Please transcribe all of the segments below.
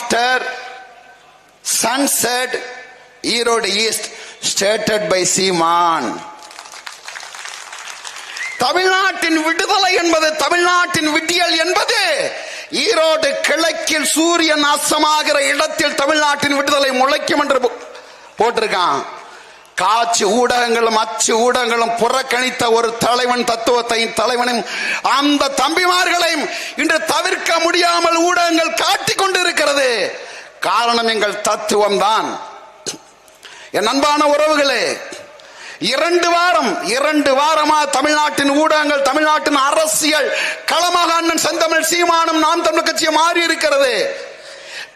After sunset Erode east stated by Seeman தமிழ்நாட்டின் விடுதலை என்பது தமிழ்நாட்டின் விடியல் என்பது. ஈரோடு கிழக்கில் சூரியன் அஸ்தமாகிற இடத்தில் தமிழ்நாட்டின் விடுதலை முளைக்கும் என்று போட்டிருக்கான். காட்சி ஊடகங்களும் அச்சு ஊடகங்களும் புறக்கணித்த ஒரு தலைவன் தத்துவத்தையும் தலைவனும் அந்த தம்பிமார்களையும் இன்று தவிர்க்க முடியாமல் ஊடகங்கள் காட்டிக் கொண்டிருக்கிறது. காரணம் எங்கள் தத்துவம் தான் என் அன்பான உறவுகளே இரண்டு வாரம் இரண்டு வாரமா தமிழ்நாட்டின் ஊடகங்கள் தமிழ்நாட்டின் அரசியல் களமாக அண்ணன் செந்தமிழ் சீமானும் நாம் தமிழ் கட்சியை மாறி இருக்கிறது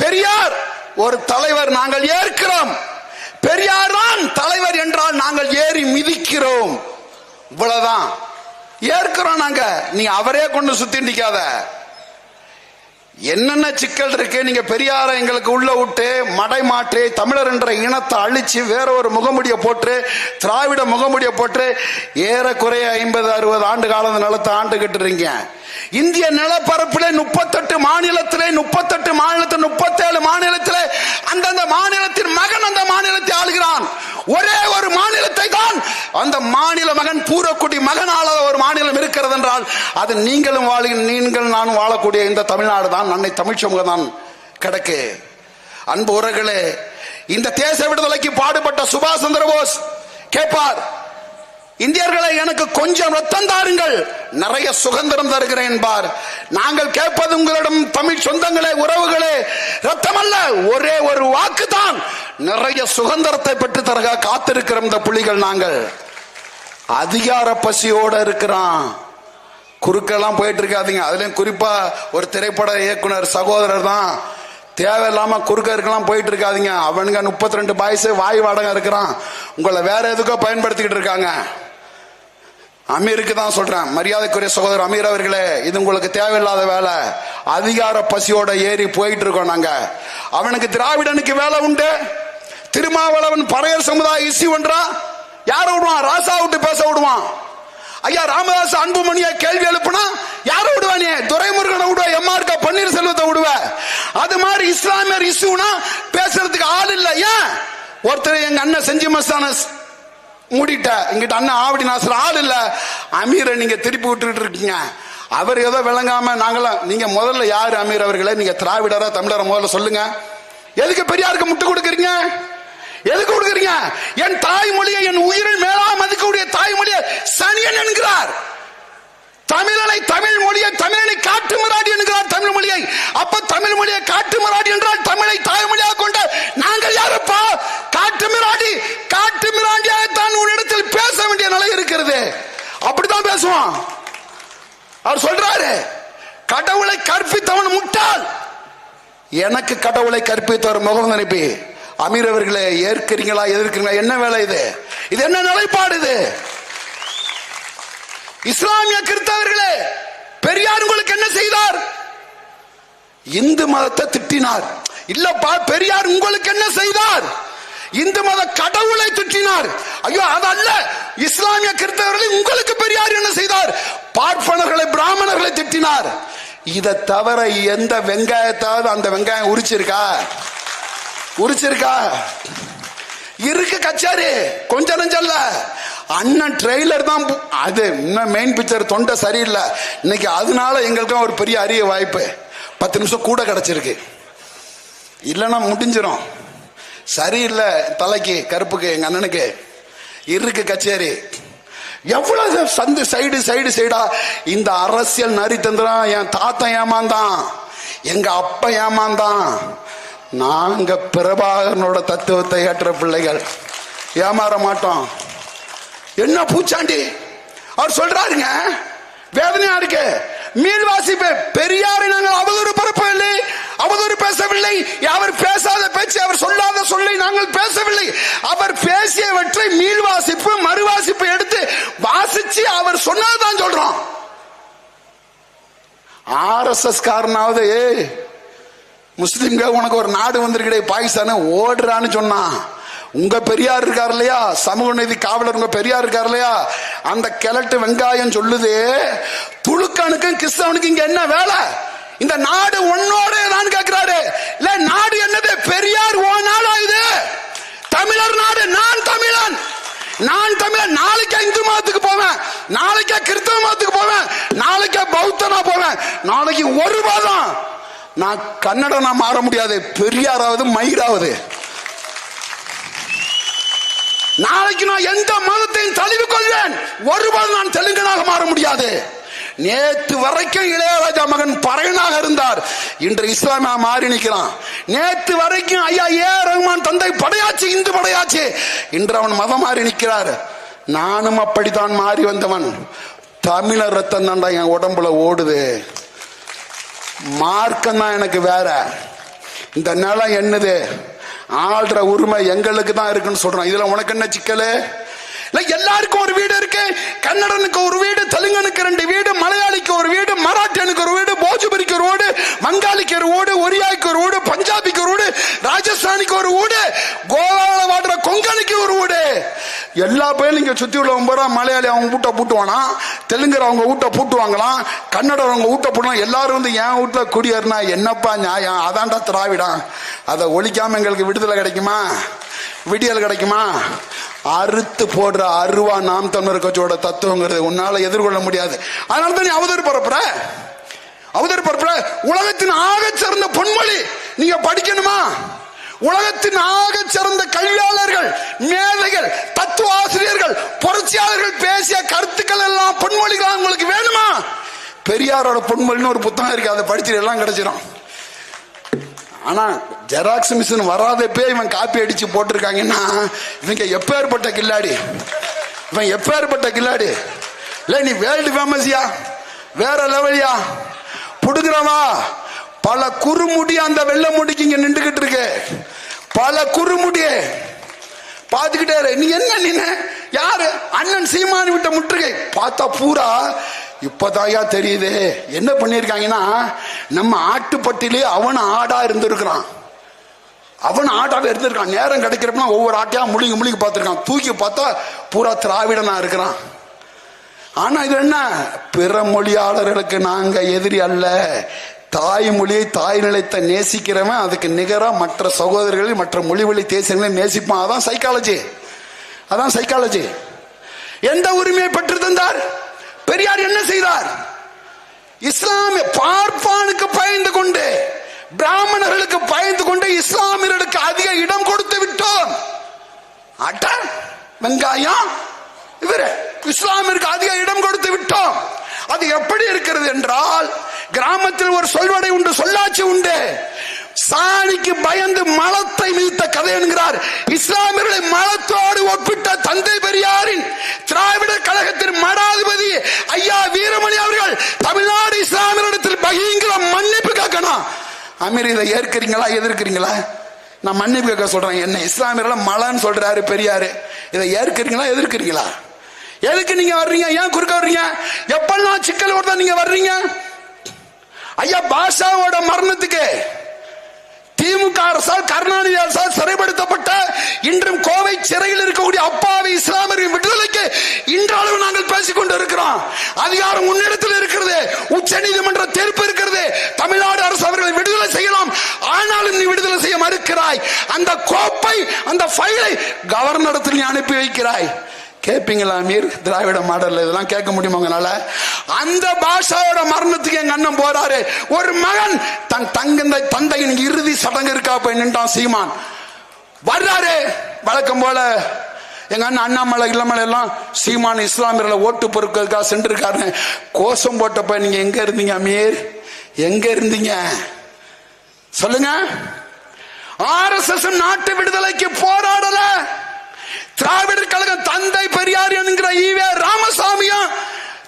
பெரியார் ஒரு தலைவர் நாங்கள் ஏற்கிறோம். பெரியார் தான் தலைவர் என்றால் நாங்கள் ஏறி மிதிக்கிறோம். இவ்வளவுதான். ஏற்கிறோம் நாங்க. நீ அவரே கொண்டு சுத்தி நிக்காத. என்னென்ன சிக்கல் இருக்கு? நீங்க பெரியார எங்களுக்கு உள்ள விட்டு மடை மாற்றி தமிழர் என்ற இனத்தை அழிச்சு வேற ஒரு முகமுடிய போட்டு திராவிட முகமுடிய போட்டு ஏறக்குறைய ஐம்பது அறுபது ஆண்டு காலம் நிலத்தை ஆண்டுகிட்டு இந்திய நிலப்பரப்பில் முப்பத்தெட்டு மாநிலத்திலே முப்பத்தெட்டு மாநிலத்தில் முப்பத்தேழு மாநிலத்திலே அந்தந்த மாநிலத்தின் மகன் அந்த மாநிலத்தை ஆளுகிறான். ஒரே ஒரு மாநிலத்தை தான் அந்த மாநில மகன் பூரக்குடி மகன் இருக்கிறது என்றால் அது நீங்களும் வாழுகிற நீங்கள் நானும் வாழக்கூடிய இந்த தமிழ்நாடு தான் அன்னை தமிழ் சமூகம் தான் கிடக்கு. அன்பு உறகளே இந்த தேச விடுதலைக்கு பாடுபட்ட சுபாஷ் சந்திரபோஸ் கேட்பார் இந்தியர்களை எனக்கு கொஞ்சம் ரத்தம் தாருங்கள் நிறைய சுதந்திரம் தருகிறேன் என்பார். நாங்கள் கேட்பது உங்களிடம் தமிழ் சொந்தங்களே உறவுகளே ரத்தம் அல்ல ஒரே ஒரு வாக்கு தான் நிறைய சுதந்திரத்தை பெற்று தர காத்திருக்கிற இந்த புலிகள் நாங்கள். அதிகார பசியோட இருக்கிறான். குறுக்கெல்லாம் போயிட்டு இருக்காதீங்க அதுலயும் குறிப்பா ஒரு திரைப்பட இயக்குனர் சகோதரர் தான். தேவையில்லாம குறுக்க இருக்கலாம் போயிட்டு இருக்காதீங்க அவனுங்க முப்பத்தி ரெண்டு பாய்ஸ் வாய் வாடகை இருக்கிறான். உங்களை வேற எதுக்கோ பயன்படுத்திக்கிட்டு இருக்காங்க. அமீருக்கு தான் சொல்றேன். மரியாதைக்குரிய சகோதரர் அமீர் அவர்களே இது உங்களுக்கு தேவையில்லாத வேலை. அதிகார பசியோட ஏறி போயிட்டு இருக்கோம் நாங்க. அவனுக்கு திராவிடனுக்கு வேலை உண்டு. திருமாவளவன் பறையர் சமுதாய இசி ஒன்றா? யார விடுவான்? ராசா விட்டு பேச விடுவான். ஐயா ராமதாஸ் அன்புமணியா கேள்வி எழுப்புனா யார விடுவானே துரைமுருகனை விடுவ எம்ஆர்க பன்னீர்செல்வத்தை விடுவ? அது மாதிரி இஸ்லாமியர் இசுனா பேசுறதுக்கு ஆள் இல்ல ஏன்? ஒருத்தர் எங்க அண்ணன் செஞ்சி மஸ்தான மூடிட்ட இங்கிட்ட அண்ணன் ஆவடி நாசர் ஆள் இல்ல. அமீரை நீங்க திருப்பி விட்டுட்டு இருக்கீங்க. அவர் ஏதோ விளங்காம நாங்களாம் நீங்க முதல்ல யார் அமீர் அவர்களே? நீங்க திராவிடரா தமிழரை முதல்ல சொல்லுங்க. எதுக்கு பெரியாருக்கு முட்டு கொடுக்குறீங்க? எதுக்கு கொடுக்குறீங்க? என் தாய்மொழியை என் உயிரில் மேலா மதிக்கக்கூடிய தாய்மொழியை சனியன் என்கிறார். தமிழனை தமிழ் மொழியை தமிழனை காட்டு மராடி என்கிறார் தமிழ் மொழியை. அப்ப தமிழ் மொழியை காட்டு மராடி என்றால் தமிழை தாய்மொழியாக கொண்ட நாங்கள் யாருப்பா? காட்டு மிராடி. காட்டு மிராண்டியாகத்தான் உன்னிடத்தில் பேச வேண்டிய நிலை இருக்கிறது. அப்படித்தான் பேசுவான். அவர் சொல்றாரு கடவுளை கற்பித்தவன் முட்டாள். எனக்கு கடவுளை கற்பித்தவர் முகம் நினைப்பேன் அமீர் அவர்களை ஏற்கிறீங்களா எதிர்க்கிறீங்களா? என்ன வேலை இது? இது என்ன நிலைப்பாடு இது? இஸ்லாமிய கிறிஸ்தவர்களே பெரியார் உங்களுக்கு என்ன செய்தார்? இந்து மதத்தை திட்டினார். இல்லப்பா பெரியார் உங்களுக்கு என்ன செய்தார்? இந்து மத கடவுளை திட்டினார். ஐயோ அது அல்ல இஸ்லாமிய கிறிஸ்தவர்களை உங்களுக்கு பெரியார் என்ன செய்தார்? பார்ப்பனர்களை பிராமணர்களை திட்டினார். இதை தவிர எந்த வெங்காயத்தாவது அந்த வெங்காயம் உரிச்சிருக்கா? உரிச்சிருக்கா? இருக்கு கச்சாரி கொஞ்ச நஞ்சல்ல. அண்ணன் ட்ரெய்லர் தான் அது இன்னும் மெயின் பிக்சர் தொண்டை சரியில்லை. இன்னைக்கு அதனால எங்களுக்கும் ஒரு பெரிய அரிய வாய்ப்பு. பத்து நிமிஷம் கூட கிடச்சிருக்கு. இல்லைன்னா முடிஞ்சிடும் சரியில்லை தலைக்கு கருப்புக்கு எங்கள் அண்ணனுக்கு. இருக்கு கச்சேரி. எவ்வளவு சந்து சைடு சைடு சைடா இந்த அரசியல் நரி தந்துடும் என் தாத்தன் ஏமாந்தான். எங்க அப்பா ஏமாந்தான். நாங்க பிரபாகரனோட தத்துவத்தை ஏற்ற பிள்ளைகள். ஏமாற மாட்டோம். என்ன பூச்சாண்டி? அவர் சொல்றாருங்க வேதனையா இருக்கு. மீள் வாசிப்பு பெரியாரை நாங்கள் அவதூறு பரப்பவில்லை அவதூறு பேசவில்லை. அவர் பேசாத பேச்சு அவர் சொல்லாத சொல்லை நாங்கள் பேசவில்லை. அவர் பேசியவற்றை மீள் வாசிப்பு மறுவாசிப்பு எடுத்து வாசிச்சு அவர் சொன்னதுதான் சொல்றோம். ஆர் எஸ் எஸ் காரனாவது முஸ்லீம்க உனக்கு ஒரு நாடு வந்திருக்கடே பாகிஸ்தானு ஓடுறான்னு சொன்னான் உங்க பெரியார் இருக்கார் இல்லையா? சமூக நீதி காவலர் உங்க பெரியார் இருக்கார் இல்லையா? அந்த கிழட்டு வெங்காயம் சொல்லுது துளுக்கனுக்கும் கிறிஸ்தவனுக்கும் இங்க என்ன வேலை? இந்த நாடு உன்னோட தான் கேட்கிறாரு இல்ல நாடு என்னது? பெரியார் ஓ நாடா இது? தமிழர் நாடு நான் தமிழன். நான் தமிழன் நாளைக்கே இந்து மதத்துக்கு போவேன். நாளைக்கே கிறிஸ்தவ மதத்துக்கு போவேன். நாளைக்கே பௌத்தனா போவேன். நாளைக்கு ஒரு மாதம் நான் கன்னடனா மாற முடியாது. பெரியாராவது மயிராவது. நாளைக்கு நான் எந்த மதத்தையும் தழுவி கொள்வேன் ஒருபோது நான் தெலுங்கனாக மாற முடியாது. நேத்து வரைக்கும் இளையராஜா மகன் பறையனாக இருந்தார். இன்று இஸ்லாமியா மாறி நிற்கிறான். நேத்து வரைக்கும் ஐயா ஏ ரஹ்மான் தந்தை படையாச்சு இந்து படையாச்சு. இன்று அவன் மதம் மாறி நிற்கிறார். நானும் அப்படித்தான் மாறி வந்தவன். தமிழர் ரத்தம் தான்டா என் உடம்புல ஓடுது. மார்க்கம் தான் எனக்கு வேற. இந்த நிலம் என்னது? ஆள்ற உரிமை எங்களுக்கு தான் இருக்குன்னு சொல்றோம் இதுல உனக்கு என்ன சிக்கலு? இல்லை எல்லாருக்கும் ஒரு வீடு இருக்கு. கன்னடனுக்கு ஒரு வீடு தெலுங்கனுக்கு ரெண்டு வீடு மலையாளிக்கு ஒரு வீடு மராட்டியனுக்கு ஒரு வீடு போஜ்புரிக்கு ஒரு வீடு வங்காளிக்கு ஒரு வீடு ஒரியாய்க்கு ஒரு வீடு பஞ்சாபிக்கு ஒரு வீடு ராஜஸ்தானிக்கு ஒரு வீடு கோவால வாடுற கொங்கனுக்கு ஒரு வீடு எல்லா பேரும் இங்கே சுத்தி உள்ளவங்க பூரா மலையாளி அவங்க வீட்டை பூட்டுவானா? தெலுங்கர் அவங்க வீட்டை பூட்டுவாங்களாம் கன்னடர் அவங்க வீட்டை பூட்டலாம் எல்லாரும் வந்து என் வீட்டுல குடியேறினா என்னப்பா நியாயம்? அதான்டா திராவிடம். அதை ஒழிக்காம எங்களுக்கு விடுதலை கிடைக்குமா? விடியல் கிடைக்குமா? அறுத்து போடுற அருவா நாம் தமிழர் கட்சியோட தத்துவங்கிறது உன்னால எதிர்கொள்ள முடியாது. அதனால தான் நீ அவதூறு பரப்புற. அவதூறு பரப்புற. உலகத்தின் ஆக சிறந்த பொன்மொழி நீங்க படிக்கணுமா? உலகத்தின் ஆக சிறந்த கல்வியாளர்கள் மேதைகள் தத்துவ ஆசிரியர்கள் புரட்சியாளர்கள் பேசிய கருத்துக்கள் எல்லாம் பொன்மொழிகளாக உங்களுக்கு வேணுமா? பெரியாரோட பொன்மொழின்னு ஒரு புத்தகம் இருக்கு அதை படிச்சு எல்லாம் கிடைச்சிடும் ஆனா ஜெராக்ஸ் மிஷின் வராதப்பே இவன் காப்பி அடிச்சு போட்டிருக்காங்கன்னா இவங்க எப்பேற்பட்ட கில்லாடி? இவன் எப்பேற்பட்ட கில்லாடி? இல்ல நீ வேர்ல்டு ஃபேமஸ்யா வேற லெவலியா புடுங்குறவா? பல குறுமுடி அந்த வெள்ளை முடிக்கு இங்க நின்றுகிட்டு இருக்கு. பல குறுமுடிய. பாத்துக்கிட்டாரு நீ என்ன நீ யாரு? அண்ணன் சீமானி விட்ட முற்றுகை. பார்த்தா பூரா இப்பதாயா தெரியுது. என்ன பண்ணிருக்காங்கன்னா நம்ம ஆட்டுப்பட்டிலே அவன் ஆடா இருந்திருக்கிறான். அவன் ஆட்டாவே இருந்திருக்கான். நேரம் கிடைக்கிறப்ப ஒவ்வொரு ஆட்டையா முழுங்கி முழுங்கி பார்த்துருக்கான். தூக்கி பார்த்தா பூரா திராவிடனா இருக்கிறான். ஆனா இது என்ன? பிற மொழியாளர்களுக்கு நாங்க எதிரி அல்ல. தாய் மொழியை தாய் நிலைத்த நேசிக்கிறவன் அதுக்கு நிகரா மற்ற சகோதரர்களையும் மற்ற மொழி வழி தேசியங்களையும் நேசிப்பான். அதான் சைக்காலஜி அதான் சைக்காலஜி எந்த உரிமையை பெற்றிருந்தார் பெரியார் என்ன செய்தார்? இஸ்லாமிய பார்ப்பானுக்கு பயந்து கொண்டு பிராமணர்களுக்கு பயந்து கொண்டு இஸ்லாமியர்களுக்கு அதிக இடம் கொடுத்து விட்டோம். அட்ட வெங்காயம் இவரு இஸ்லாமிற்கு அதிக இடம் கொடுத்து விட்டோம். அது எப்படி இருக்கிறது என்றால் கிராமத்தில் ஒரு சொல்வடை உண்டு சொல்லாட்சி உண்டு. சாணிக்கு பயந்து மலத்தை மீத்த கதை என்கிறார். இஸ்லாமியர்களை மலத்தோடு ஒப்பிட்ட தந்தை பெரியாரின் திராவிட கழகத்தின் மடாதிபதி ஐயா வீரமணி அவர்கள் தமிழ்நாடு இஸ்லாமியரிடத்தில் பகிங்கிற மன்னிப்பு கேட்கணும். அமீர் இதை ஏற்கிறீங்களா எதிர்க்கிறீங்களா? நான் மன்னிப்பு கேட்க சொல்றேன். என்ன இஸ்லாமியர்கள் மலன்னு சொல்றாரு பெரியாரு. இதை ஏற்கிறீங்களா எதிர்க்கிறீங்களா? எதுக்கு நீங்க வர்றீங்க? ஏன் குறுக்க வர்றீங்க? எப்பெல்லாம் சிக்கல் வருதா நீங்க வர்றீங்க? ஐயா பாஷாவோட மரணத்துக்கு திமுக அரசால் கருணாநிதி அரசால் சிறைப்படுத்தப்பட்ட இன்றும் கோவை சிறையில் இருக்கக்கூடிய அப்பாவி இஸ்லாமியரின் விடுதலைக்கு இன்றளவு நாங்கள் பேசிக் கொண்டு இருக்கிறோம் அதிகாரம் உன்னிடத்தில் இருக்கிறது. உச்ச நீதிமன்ற தீர்ப்பு இருக்கிறது. தமிழ்நாடு அரசு அவர்களை விடுதலை செய்யலாம். ஆனாலும் நீ விடுதலை செய்ய மறுக்கிறாய். அந்த கோப்பை அந்த ஃபைலை கவர்னரிடத்தில் நீ அனுப்பி வைக்கிறாய். கேட்பீங்களா மீர் திராவிட மாடல் இதெல்லாம் கேட்க முடியுமா உங்களால? அந்த பாஷாவோட மரணத்துக்கு எங்க அண்ணன் போறாரு. ஒரு மகன் தன் தங்கந்த தந்தையின் இறுதி சடங்கு இருக்கா போய் நின்றான் சீமான். வர்றாரு. வழக்கம் போல எங்க அண்ணன் அண்ணாமலை இளமலை எல்லாம் சீமான் இஸ்லாமியர்களை ஓட்டு பொறுக்கிறதுக்காக சென்றிருக்காரு கோஷம் போட்டப்ப நீங்க எங்க இருந்தீங்க அமீர்? எங்க இருந்தீங்க? சொல்லுங்க. ஆர்எஸ்எஸ் நாட்டு விடுதலைக்கு போராடல. திராவிடர் கழகம் தந்தை பெரியார் என்கிற ஈவே ராமசாமியும்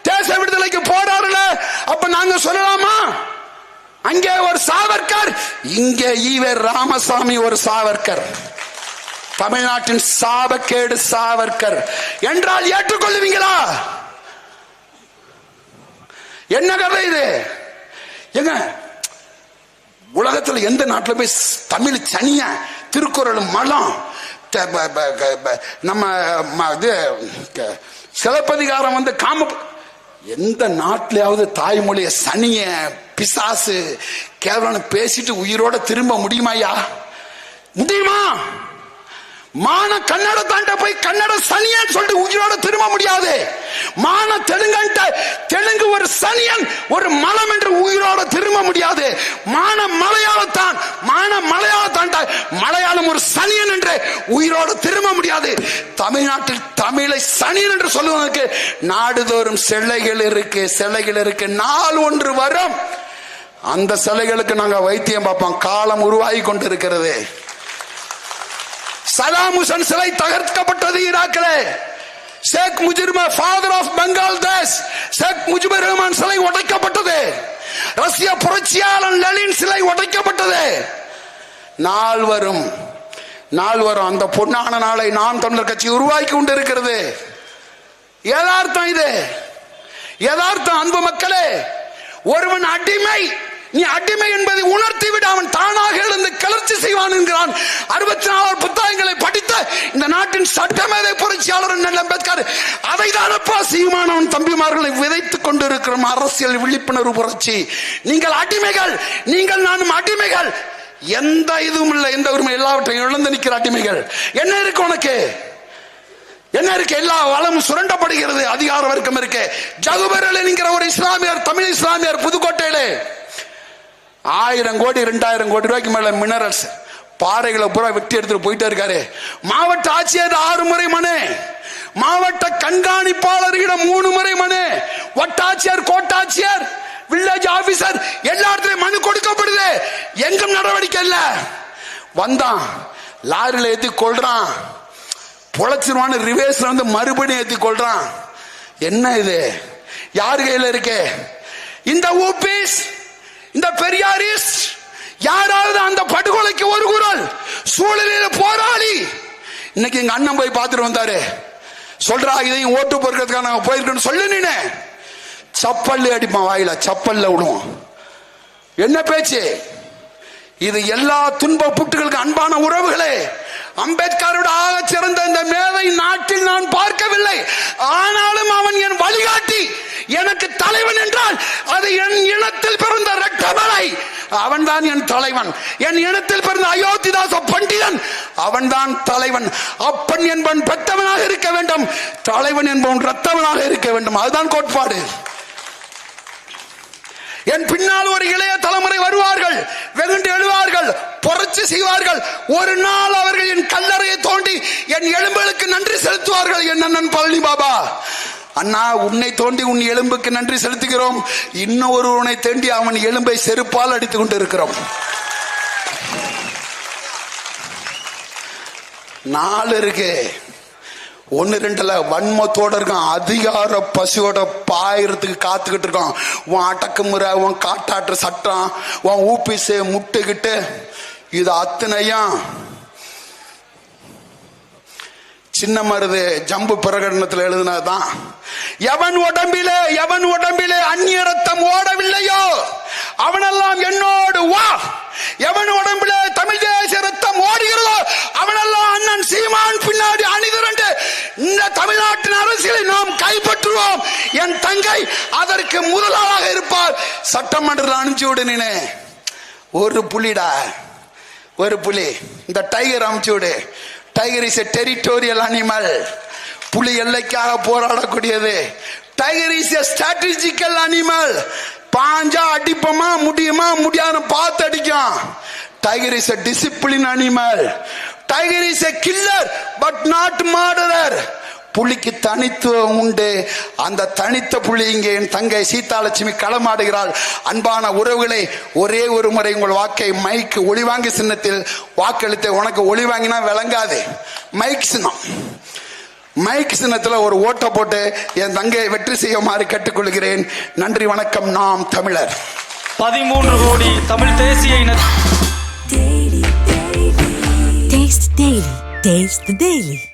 தேச விடுதலைக்கு போராடல அப்ப நாங்க சொல்லலாமா? அங்கே ஒரு சாவர்கர் இங்கே ஈவே ராமசாமி ஒரு சாவர்கர். தமிழ்நாட்டின் சாபக்கேடு சாவர்கர். என்றால் ஏற்றுக்கொள்ளுவீங்களா? என்ன கதை இது? எங்க உலகத்துல எந்த நாட்டில் போய் தமிழ் சனிய திருக்குறள் மலம் நம்ம இது சிலப்பதிகாரம் வந்து காம எந்த நாட்டிலாவது தாய்மொழிய சனிய பிசாசு கேவலம் பேசிட்டு உயிரோட திரும்ப முடியுமாயா முடியுமா? மான கன்னட தாண்ட போய் கன்னட சனியன் சொல்லிட்டு உயிரோட திரும்ப முடியாது. மான தெலுங்கன்ட்ட தெலுங்கு ஒரு சனியன் ஒரு மலம் என்று உயிரோட திரும்ப முடியாது மான மலையாளத்தான் மான மலையாளத்தாண்ட மலையாளம் ஒரு சனியன் என்று உயிரோடு திரும்ப முடியாது. தமிழ்நாட்டில் தமிழை சனியன் என்று சொல்லுவதற்கு நாடுதோறும் சிலைகள் இருக்கு சிலைகள் இருக்கு. நாள் ஒன்று வரும். அந்த சிலைகளுக்கு நாங்க வைத்தியம் பார்ப்போம். காலம் உருவாகி கொண்டிருக்கிறது. சதாம் ஹுசன் சிலை தகர்க்கப்பட்டது ஈராக்கிலே. ஷேக் முஜிர்மா father of Bangladesh Sheikh Mujibur Rahman சிலை உடைக்கப்பட்டது. ரஷ்ய புரட்சியாளன் லலின் சிலை உடைக்கப்பட்டது. நாள் வரும். நாள் வரும். அந்த பொன்னான நாளை நாம் தமிழர் கட்சி உருவாக்கி கொண்டிருக்கிறது. யதார்த்தம் இது. யதார்த்தம் அன்பு மக்களே ஒருவன் அடிமை. நீ அடிமை என்பதை உணர்த்தி விட அவன் தானாக எழுந்து கிளர்ச்சி செய்வான் என்கிறான். அறுபத்தி நாலு புத்தகங்களை படித்த இந்த நாட்டின் சட்டமேதை புரட்சியாளர் அம்பேத்கர் அதை தானப்பா சீமானவன் தம்பிமார்களை விதைத்துக் கொண்டிருக்கிறோம் அரசியல் விழிப்புணர்வு புரட்சி. நீங்கள் அடிமைகள். நீங்கள் நானும் அடிமைகள். எந்த இதுவும் இல்லை எந்த உரிமை எல்லாவற்றையும் இழந்து நிற்கிற அடிமைகள். என்ன இருக்கு உனக்கு? என்ன இருக்கு? எல்லா வளமும் சுரண்டப்படுகிறது அதிகார வர்க்கம் இருக்கு. ஜகுபரல் என்கிற ஒரு இஸ்லாமியர் தமிழ் இஸ்லாமியர் புதுக்கோட்டையிலே ஆயிரம் கோடி ரெண்டாயிரம் கோடி ரூபாய்க்கு மேல மினரல்ஸ் பாறைகளை பூரா வெட்டி எடுத்துட்டு போயிட்டே இருக்காரு. மாவட்ட ஆட்சியர் ஆறு முறை மனு. மாவட்ட கண்காணிப்பாளர்களிடம் மூணு முறை மனு. வட்டாட்சியர் கோட்டாட்சியர் வில்லேஜ் ஆபீசர் எல்லா இடத்துலயும் மனு கொடுக்கப்படுது. எங்கும் நடவடிக்கை இல்ல. வந்தான். லாரியில ஏத்தி கொள்றான் பொழைச்சிருவான்னு ரிவேஸ்ல வந்து மறுபடியும் ஏத்தி கொள்றான் என்ன இது? யார் கையில இருக்கு? இந்த ஊபிஸ் இந்த பெரியாரிஸ் யாராவது அந்த படுகொலைக்கு ஒரு குரல் சூழலில் போராளி. இன்னைக்கு எங்க அண்ணன் போய் பார்த்துட்டு வந்தாரு. சொல்றா இதையும் ஓட்டு பொறுக்கிறதுக்காக நாங்க போயிருக்கோம் சொல்லு நீனே. சப்பல்லு அடிப்பான் வாயில சப்பல்ல விடுவான். என்ன பேச்சு? இது எல்லா துன்ப புட்டுகளுக்கு அன்பான உறவுகளே. அம்பேத்கரோட ஆக சிறந்த இந்த மேதை நாட்டில் நான் பார்க்கவில்லை. ஆனாலும் அவன் என் வழிகாட்டி எனக்கு தலைவன் என்றால் அது என் இனத்தில் பிறந்த ரட்டமலை அவன்தான் என் தலைவன். என் இனத்தில் பிறந்த அயோத்திதாச பண்டிதன். அவன்தான் தலைவன். அப்பன் என்பவன் பெற்றவனாக இருக்க வேண்டும். தலைவன் என்பவன் ரத்தவனாக இருக்க வேண்டும். அதுதான் கோட்பாடு. என் பின்னால் ஒரு இளைய தலைமுறை வருவார்கள். வெகுண்டு எழுவார்கள். புரட்சி செய்வார்கள். ஒரு நாள் அவர்கள் என் கல்லறையை தோண்டி என் எலும்புகளுக்கு நன்றி செலுத்துவார்கள் என் அண்ணன் பழனி பாபா. அண்ணா உன்னை தோண்டி உன் எலும்புக்கு நன்றி செலுத்துகிறோம். இன்னும் ஒருவனை தேண்டி அவன் எலும்பை செருப்பால் அடித்துக் கொண்டிருக்கிறோம். நாலு இருக்கு. ஒன்னு ரெண்டுல வன்மத்தோட இருக்கான். அதிகார பசியோட பாயறதுக்கு காத்துக்கிட்டு இருக்கான். உன் அடக்குமுறை உன் காட்டாற்று சட்டம் உன் ஊபிசு முட்டுக்கிட்டு இது அத்தனையும் சின்ன மருது ஜம்பு பிரகடனத்தில் எழுதினதுதான். எவன் உடம்பிலே எவன் உடம்பிலே அந்நிய ரத்தம் ஓடவில்லையோ அவனெல்லாம் என்னோடு வா. எவன் கைப்பற்றுவோம் என் தங்கை அதற்கு முதலாளாக இருப்பார் சட்டமன்றத்தில் அனுப்பிச்சு விடு நீனே. ஒரு புலிடா. ஒரு புலி. இந்த டைகர் அனுப்பிச்சு விடு. Tiger is a territorial animal புலி எல்லைக்காக போராடக்கூடியது. Tiger is a strategical animal பாஞ்சா அடிப்போமா முடியுமா முடியாது பார்த்து அடிக்கும். Tiger is a discipline animal tiger is a killer but not murderer புலிக்கு தனித்துவம் உண்டு. அந்த தனித்த புலி இங்கே என் தங்கை சீதாலட்சுமி களமாடுகிறாள். அன்பான உறவுகளை ஒரே ஒரு முறை உங்கள் வாக்கை மைக் ஒளிவாங்கி சின்னத்தில் வாக்களித்து உனக்கு ஒளி வாங்கினா விளங்காது. மைக் சின்னம். மைக் சின்னத்தில் ஒரு ஓட்டை போட்டு என் தங்கையை வெற்றி செய்யுமாறு கேட்டுக்கொள்கிறேன். நன்றி வணக்கம். நாம் தமிழர். பதிமூன்று கோடி தமிழ் தேசிய இன Taste the Daily. Taste the Daily.